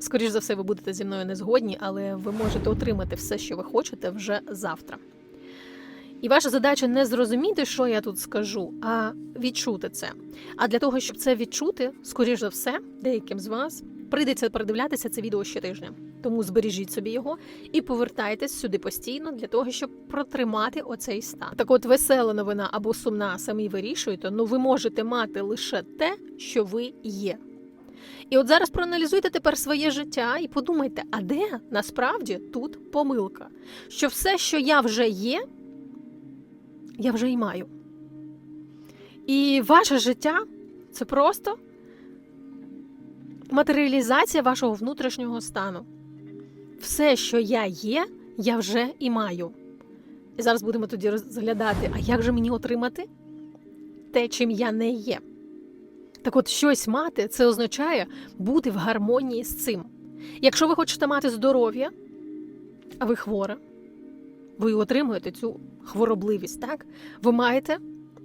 Скоріше за все, ви будете зі мною не згодні, але ви можете отримати все, що ви хочете вже завтра. І ваша задача не зрозуміти, що я тут скажу, а відчути це. А для того, щоб це відчути, скоріш за все, деяким з вас прийдеться передивлятися це відео щотижня. Тому збережіть собі його і повертайтесь сюди постійно для того, щоб протримати оцей стан. Так, от весела новина або сумна, самі вирішуєте, ну ви можете мати лише те, що ви є. І от зараз проаналізуйте тепер своє життя і подумайте, а де насправді тут помилка? Що все, що я вже є, я вже й маю. І ваше життя це просто матеріалізація вашого внутрішнього стану. Все, що я є, я вже і маю. І зараз будемо тоді розглядати, а як же мені отримати те, чим я не є. Так от, щось мати це означає бути в гармонії з цим. Якщо ви хочете мати здоров'я, а ви хвора, ви отримуєте цю хворобливість, так? Ви маєте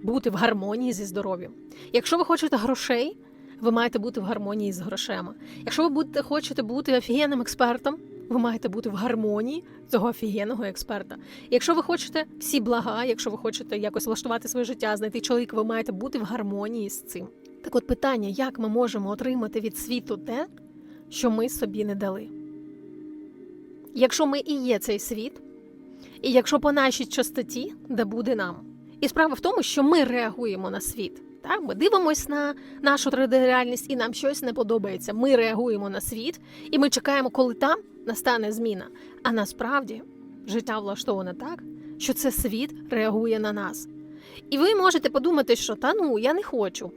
бути в гармонії зі здоров'ям. Якщо ви хочете грошей, ви маєте бути в гармонії з грошима. Якщо ви будете, хочете бути офігенним експертом, ви маєте бути в гармонії цього офігенного експерта. Якщо ви хочете всі блага, якщо ви хочете якось влаштувати своє життя, знайти чоловіка, ви маєте бути в гармонії з цим. Так от питання, як ми можемо отримати від світу те, що ми собі не дали? Якщо ми і є цей світ, і якщо по нашій частоті, де буде нам. І справа в тому, що ми реагуємо на світ. Так? Ми дивимося на нашу 3D-реальність, і нам щось не подобається. Ми реагуємо на світ, і ми чекаємо, коли там настане зміна. А насправді життя влаштоване так, що це світ реагує на нас. І ви можете подумати, що та ну я не хочу.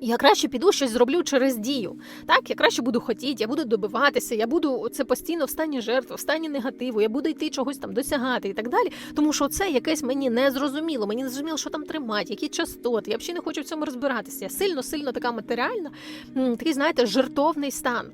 Я краще піду щось зроблю через дію. Так, я краще буду хотіти, я буду добиватися, я буду це постійно в стані жертви, в стані негативу, я буду йти чогось там досягати і так далі. Тому що це якесь мені не зрозуміло. Мені не зрозуміло, що там тримати, які частоти. Я взагалі не хочу в цьому розбиратися. Я сильно, сильно така матеріальна, такий, знаєте, жертовний стан.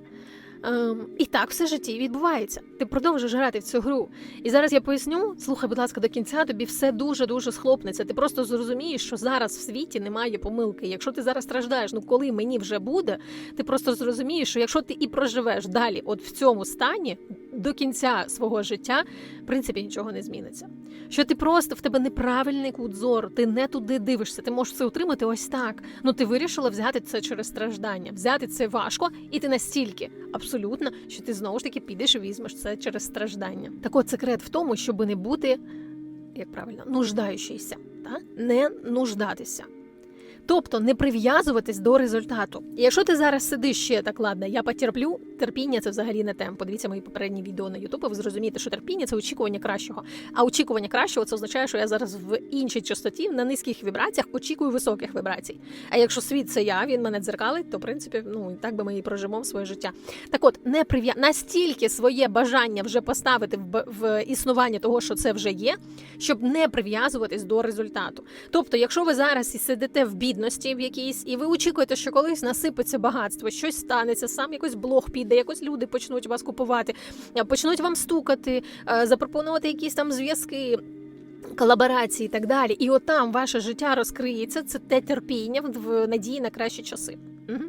Ем, і так все житті відбувається. Ти продовжуєш грати в цю гру. І зараз я поясню, слухай, будь ласка, до кінця тобі все дуже дуже схлопнеться. Ти просто зрозумієш, що зараз в світі немає помилки. Якщо ти зараз страждаєш, ну коли мені вже буде, ти просто зрозумієш, що якщо ти і проживеш далі, от в цьому стані до кінця свого життя, в принципі, нічого не зміниться. Що ти просто в тебе неправильний кут зору, ти не туди дивишся, ти можеш це отримати ось так. Ну ти вирішила взяти це через страждання. Взяти це важко, і ти настільки абсолютно, що ти знову ж таки підеш і візьмеш це через страждання. Так от секрет в тому, щоб не бути, як правильно, нуждаючийся, та? не нуждатися. Тобто не прив'язуватись до результату. І якщо ти зараз сидиш ще так, ладно, я потерплю, терпіння це взагалі не тем. Подивіться мої попередні відео на Ютуб, ви зрозумієте, що терпіння це очікування кращого. А очікування кращого це означає, що я зараз в іншій частоті на низьких вібраціях очікую високих вібрацій. А якщо світ це я, він мене дзеркалить, то в принципі, ну так би ми і прожимо своє життя. Так от, не прив'я... настільки своє бажання вже поставити в, в існування того, що це вже є, щоб не прив'язуватись до результату. Тобто, якщо ви зараз і сидите в бідності в якійсь, і ви очікуєте, що колись насипеться багатство, щось станеться, сам якось блог піде, якось люди почнуть вас купувати, е, почнуть вам стукати, е, запропонувати якісь там зв'язки. Колаборації і так далі, і от там ваше життя розкриється. Це те терпіння в- надії на кращі часи. Угу.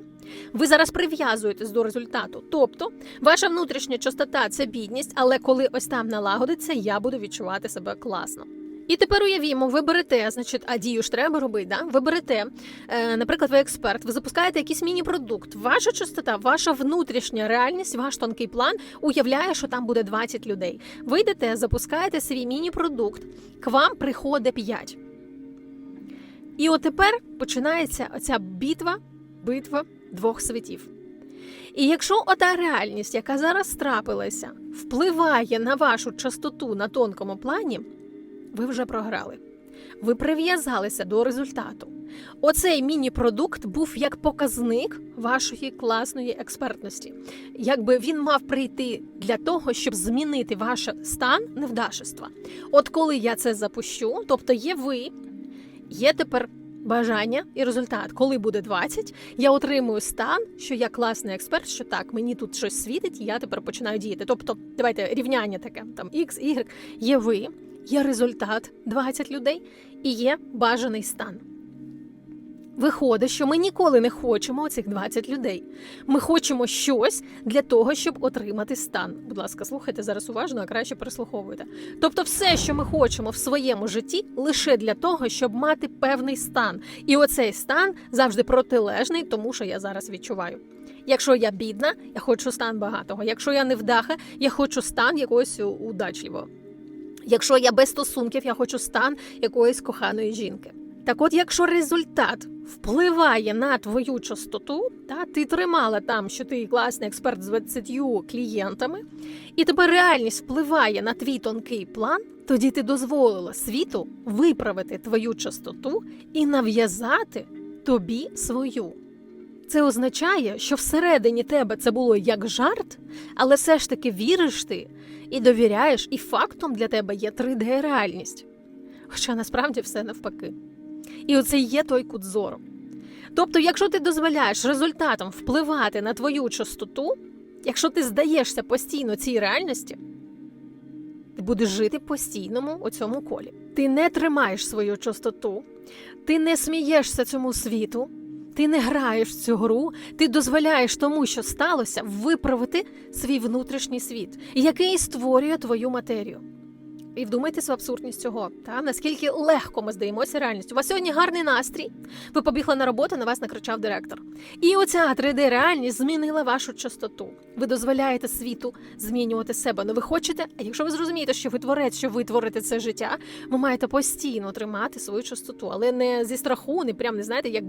Ви зараз прив'язуєтесь до результату. Тобто, ваша внутрішня частота це бідність, але коли ось там налагодиться, я буду відчувати себе класно. І тепер уявімо, ви берете, значить, а дію ж треба робити. Да? Ви берете, е, наприклад, ви експерт, ви запускаєте якийсь міні-продукт. Ваша частота, ваша внутрішня реальність, ваш тонкий план уявляє, що там буде 20 людей. Ви йдете, запускаєте свій міні-продукт, к вам приходить 5. І от тепер починається оця битва, битва двох світів. І якщо ота реальність, яка зараз трапилася, впливає на вашу частоту на тонкому плані, ви вже програли. Ви прив'язалися до результату. Оцей міні-продукт був як показник вашої класної експертності. Якби він мав прийти для того, щоб змінити ваш стан невдашества. От коли я це запущу, тобто є ви, є тепер бажання і результат. Коли буде 20, я отримую стан, що я класний експерт, що так, мені тут щось світить, і я тепер починаю діяти. Тобто, давайте рівняння таке: там X, Y, є ви, є результат 20 людей і є бажаний стан. Виходить, що ми ніколи не хочемо оцих 20 людей. Ми хочемо щось для того, щоб отримати стан. Будь ласка, слухайте зараз уважно, а краще переслуховуйте. Тобто, все, що ми хочемо в своєму житті, лише для того, щоб мати певний стан. І оцей стан завжди протилежний тому, що я зараз відчуваю. Якщо я бідна, я хочу стан багатого. Якщо я невдаха, я хочу стан якогось удачливого. Якщо я без стосунків, я хочу стан якоїсь коханої жінки. Так от, якщо результат впливає на твою частоту, та ти тримала там, що ти класний експерт з 20 клієнтами, і тепер реальність впливає на твій тонкий план, тоді ти дозволила світу виправити твою частоту і нав'язати тобі свою. Це означає, що всередині тебе це було як жарт, але все ж таки віриш ти і довіряєш, і фактом для тебе є 3D-реальність. Хоча насправді все навпаки. І оце є той кут зору. Тобто, якщо ти дозволяєш результатам впливати на твою частоту, якщо ти здаєшся постійно цій реальності, ти будеш жити постійному у цьому колі. Ти не тримаєш свою частоту, ти не смієшся цьому світу, ти не граєш в цю гру, ти дозволяєш тому, що сталося, виправити свій внутрішній світ, який створює твою матерію. І вдумайтесь в абсурдність цього, та наскільки легко ми здаємося реальністю. У вас сьогодні гарний настрій. Ви побігли на роботу, на вас накричав директор. І оця 3D-реальність змінила вашу частоту. Ви дозволяєте світу змінювати себе. Ну ви хочете, а якщо ви зрозумієте, що ви творець, що ви творите це життя, ви маєте постійно тримати свою частоту, але не зі страху, не прям не знаєте, як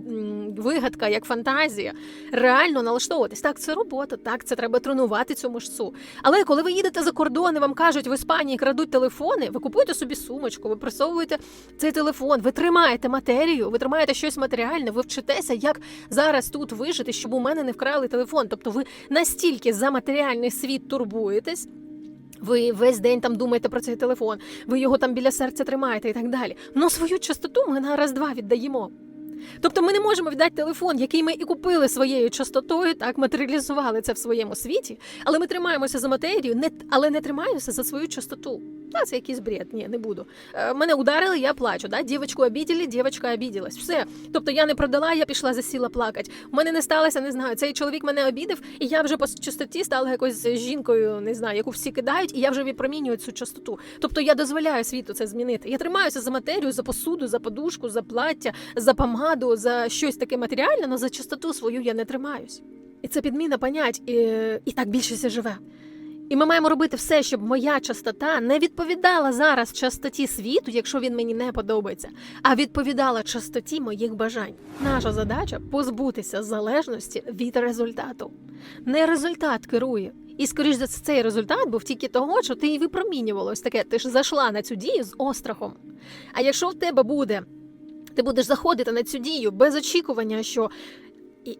вигадка, як фантазія. Реально налаштовуватись. Так, це робота, так, це треба тренувати цю мишцу. Але коли ви їдете за кордон і вам кажуть, в Іспанії крадуть телефони, ви купуєте собі сумочку, ви присовуєте цей телефон, ви тримаєте матерію, ви тримаєте щось матеріальне, ви вчитеся, як зараз тут вижити, щоб у мене не вкрали телефон. Тобто ви настільки за матеріальний світ турбуєтесь. Ви весь день там думаєте про цей телефон, ви його там біля серця тримаєте і так далі. Ну свою частоту ми на раз-два віддаємо. Тобто ми не можемо віддати телефон, який ми і купили своєю частотою, так матеріалізували це в своєму світі, але ми тримаємося за матерію, не, але не тримаємося за свою частоту. Та це якийсь бред, ні, не буду. Е, мене ударили, я плачу. Да? Дівочку обіділи, дівчинка обіділась. Все. Тобто я не продала, я пішла засіла плакати. У мене не сталося, не знаю. Цей чоловік мене обідав, і я вже по частоті стала якось жінкою, не знаю, яку всі кидають, і я вже відпромінюю цю частоту. Тобто я дозволяю світу це змінити. Я тримаюся за матерію, за посуду, за подушку, за плаття, за помаду, за щось таке матеріальне, але за частоту свою я не тримаюсь. І це підміна понять, і, і так більшість живе. І ми маємо робити все, щоб моя частота не відповідала зараз частоті світу, якщо він мені не подобається, а відповідала частоті моїх бажань. Наша задача позбутися залежності від результату. Не результат керує. І, скоріш за цей результат був тільки того, що ти і випромінювала ось таке. Ти ж зайшла на цю дію з острахом. А якщо в тебе буде, ти будеш заходити на цю дію без очікування, що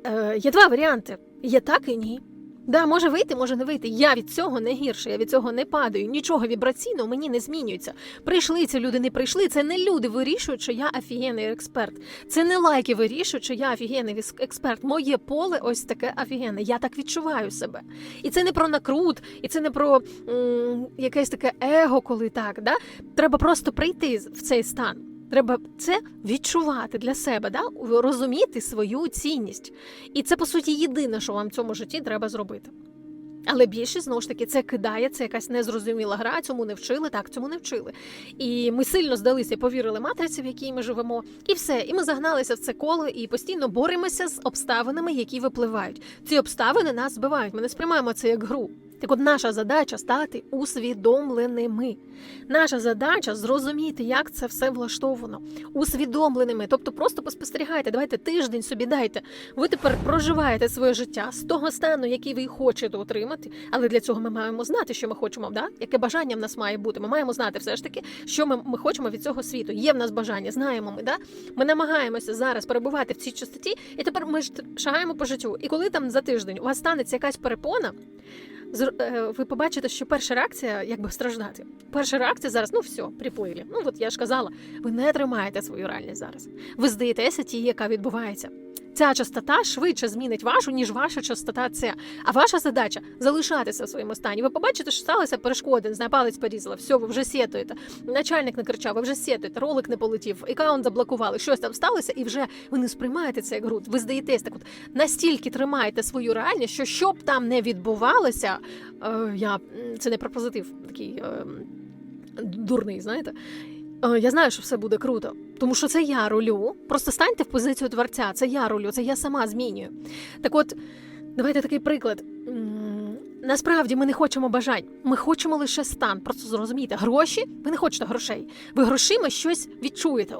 е, є два варіанти: є так і ні. Да, може вийти, може не вийти. Я від цього не гірше, я від цього не падаю. Нічого вібраційно мені не змінюється. Прийшли ці люди, не прийшли. Це не люди вирішують, що я офігенний експерт. Це не лайки вирішують, що я офігенний експерт. Моє поле ось таке офігенне. Я так відчуваю себе. І це не про накрут, і це не про м, якесь таке его, коли так. Да? Треба просто прийти в цей стан. Треба це відчувати для себе, да? розуміти свою цінність. І це, по суті, єдине, що вам в цьому житті треба зробити. Але більшість знову ж таки це кидає, це якась незрозуміла гра, цьому не вчили, так цьому не вчили. І ми сильно здалися, і повірили матриці, в якій ми живемо, і все. І ми загналися в це коло і постійно боремося з обставинами, які випливають. Ці обставини нас збивають. Ми не сприймаємо це як гру. Так от наша задача стати усвідомленими. Наша задача зрозуміти, як це все влаштовано, усвідомленими. Тобто просто поспостерігайте, давайте тиждень собі дайте. Ви тепер проживаєте своє життя з того стану, який ви хочете отримати. Але для цього ми маємо знати, що ми хочемо, да? яке бажання в нас має бути. Ми маємо знати все ж таки, що ми, ми хочемо від цього світу. Є в нас бажання, знаємо ми. Да? Ми намагаємося зараз перебувати в цій частоті, і тепер ми шагаємо по життю. І коли там за тиждень у вас станеться якась перепона. Е, ви побачите, що перша реакція якби страждати. Перша реакція зараз, ну все, приплилі. Ну от я ж казала, ви не тримаєте свою реальність зараз. Ви здаєтеся тій, яка відбувається. Ця частота швидше змінить вашу, ніж ваша частота це. А ваша задача залишатися в своєму стані. Ви побачите, що сталися перешкоди, не знаю, палець порізала, все, ви вже сєтуєте. Начальник не кричав, ви вже сєтуєте, ролик не полетів, аккаунт заблокували, щось там сталося, і вже ви не сприймаєте це як гру. Ви здаєтесь так, от настільки тримаєте свою реальність, що що б там не відбувалося, е, я це не про позитив, такий е, дурний, знаєте. Е, Я знаю, що все буде круто, тому що це я рулю. Просто станьте в позицію творця. Це я рулю, це я сама змінюю. Так от, давайте такий приклад. Насправді ми не хочемо бажань, ми хочемо лише стан. Просто зрозумійте, гроші, ви не хочете грошей. Ви грошима щось відчуєте,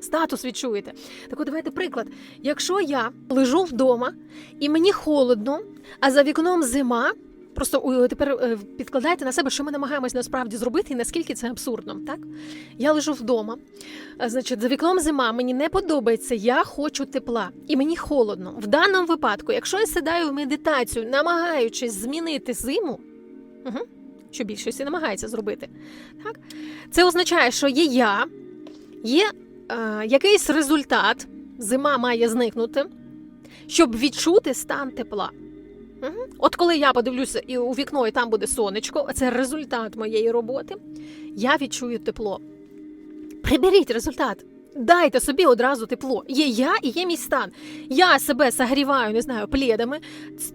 статус відчуєте. Так от давайте приклад. Якщо я лежу вдома і мені холодно, а за вікном зима. Просто у- тепер е, підкладайте на себе, що ми намагаємось насправді зробити, і наскільки це абсурдно. Так я лежу вдома. Значить, за вікном зима, мені не подобається, я хочу тепла, і мені холодно. В даному випадку, якщо я сідаю в медитацію, намагаючись змінити зиму, угу, що більшості намагається зробити, так це означає, що є я, є е, якийсь результат, зима має зникнути, щоб відчути стан тепла. Угу. От коли я подивлюся і у вікно, і там буде сонечко, це результат моєї роботи, я відчую тепло. Приберіть результат. Дайте собі одразу тепло. Є я і є мій стан. Я себе согріваю, не знаю, плідами,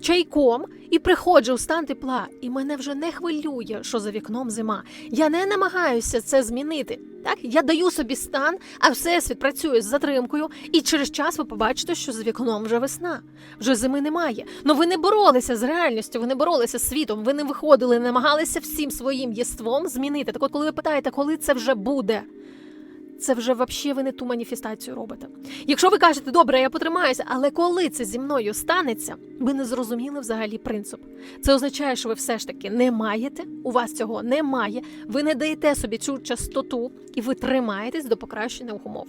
чайком і приходжу в стан тепла. І мене вже не хвилює, що за вікном зима. Я не намагаюся це змінити. Так, я даю собі стан, а всесвіт працює з затримкою, і через час ви побачите, що за вікном вже весна, вже зими немає. Ну ви не боролися з реальністю, ви не боролися з світом, ви не виходили, не намагалися всім своїм єством змінити. Так от, коли ви питаєте, коли це вже буде, це вже взагалі ви не ту маніфестацію робите. Якщо ви кажете, добре, я потримаюся, але коли це зі мною станеться, ви не зрозуміли взагалі принцип. Це означає, що ви все ж таки не маєте, у вас цього немає, ви не даєте собі цю частоту і ви тримаєтесь до покращення умов.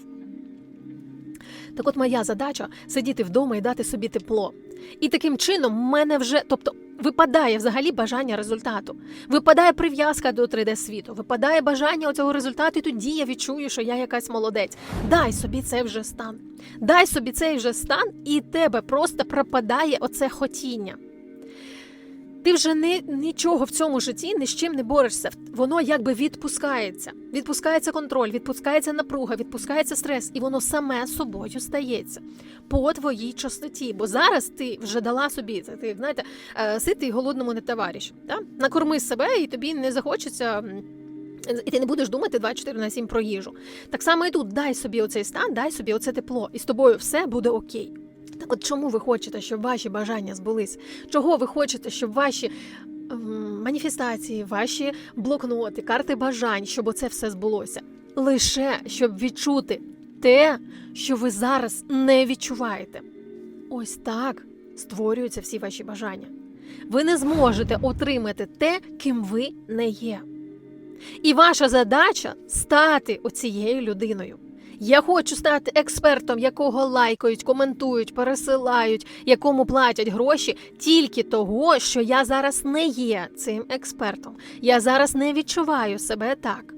Так от моя задача сидіти вдома і дати собі тепло. І таким чином в мене вже, тобто, випадає взагалі бажання результату. Випадає прив'язка до 3D світу, випадає бажання цього результату, і тоді я відчую, що я якась молодець. Дай собі цей вже стан. Дай собі цей вже стан, і тебе просто пропадає оце хотіння. Ти вже не, нічого в цьому житті ні з чим не борешся. Воно якби відпускається. Відпускається контроль, відпускається напруга, відпускається стрес, і воно саме собою стається по твоїй частоті. Бо зараз ти вже дала собі це. Ти знаєте, е, ситий голодному не товариш. Да? Накорми себе, і тобі не захочеться. І ти не будеш думати 24 на 7 про їжу. Так само і тут дай собі оцей стан, дай собі оце тепло, і з тобою все буде окей. Так от чому ви хочете, щоб ваші бажання збулись? Чого ви хочете, щоб ваші ем, маніфестації, ваші блокноти, карти бажань, щоб оце все збулося? Лише щоб відчути те, що ви зараз не відчуваєте. Ось так створюються всі ваші бажання. Ви не зможете отримати те, ким ви не є. І ваша задача стати оцією людиною. Я хочу стати експертом, якого лайкають, коментують, пересилають, якому платять гроші тільки того, що я зараз не є цим експертом. Я зараз не відчуваю себе так.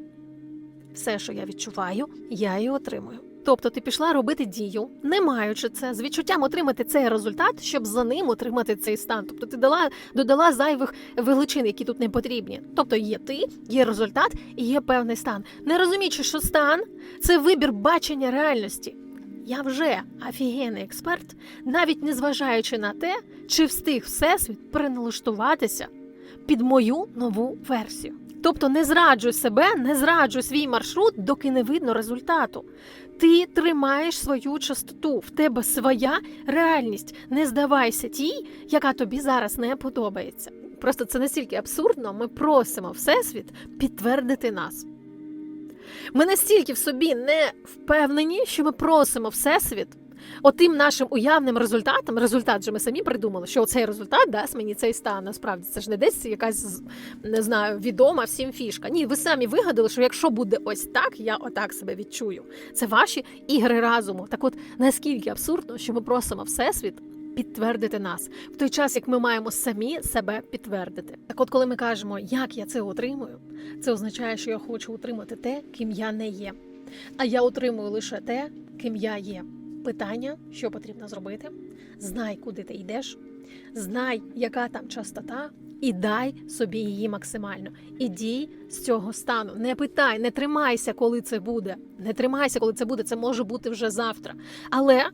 Все, що я відчуваю, я і отримую. Тобто ти пішла робити дію, не маючи це, з відчуттям отримати цей результат, щоб за ним отримати цей стан. Тобто ти дала, додала зайвих величин, які тут не потрібні. Тобто є ти, є результат і є певний стан. Не розуміючи, що стан це вибір бачення реальності. Я вже офігенний експерт, навіть не зважаючи на те, чи встиг всесвіт переналаштуватися під мою нову версію. Тобто не зраджуй себе, не зраджуй свій маршрут, доки не видно результату. Ти тримаєш свою частоту, в тебе своя реальність. Не здавайся тій, яка тобі зараз не подобається. Просто це настільки абсурдно. Ми просимо Всесвіт підтвердити нас. Ми настільки в собі не впевнені, що ми просимо Всесвіт отим нашим уявним результатом. Результат же ми самі придумали, що цей результат дасть мені цей стан. Насправді це ж не десь якась не знаю, відома всім фішка. Ні, ви самі вигадали, що якщо буде ось так, я отак себе відчую. Це ваші ігри разуму. Так от наскільки абсурдно, що ми просимо Всесвіт. Підтвердити нас в той час, як ми маємо самі себе підтвердити. Так, от, коли ми кажемо, як я це отримую, це означає, що я хочу отримати те, ким я не є. А я отримую лише те, ким я є. Питання, що потрібно зробити. Знай, куди ти йдеш, знай, яка там частота, і дай собі її максимально. І дій з цього стану. Не питай, не тримайся, коли це буде. Не тримайся, коли це буде. Це може бути вже завтра. Але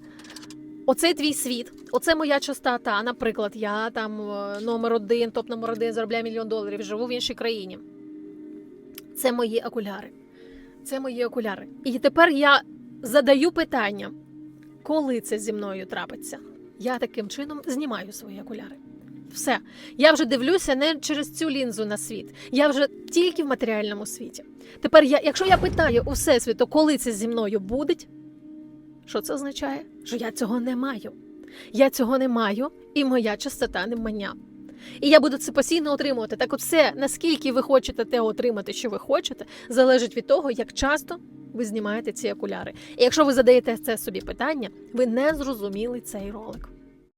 оцей твій світ, оце моя частота. Наприклад, я там е, номер один, топ номер один, заробляю мільйон доларів, живу в іншій країні. Це мої окуляри. Це мої окуляри. І тепер я задаю питання, коли це зі мною трапиться. Я таким чином знімаю свої окуляри. Все. Я вже дивлюся не через цю лінзу на світ. Я вже тільки в матеріальному світі. Тепер, я, якщо я питаю у всесвіту, коли це зі мною буде, що це означає? Що я цього не маю. Я цього не маю, і моя частота не маня. І я буду це постійно отримувати. Так, от все, наскільки ви хочете те отримати, що ви хочете, залежить від того, як часто ви знімаєте ці окуляри. І якщо ви задаєте це собі питання, ви не зрозуміли цей ролик.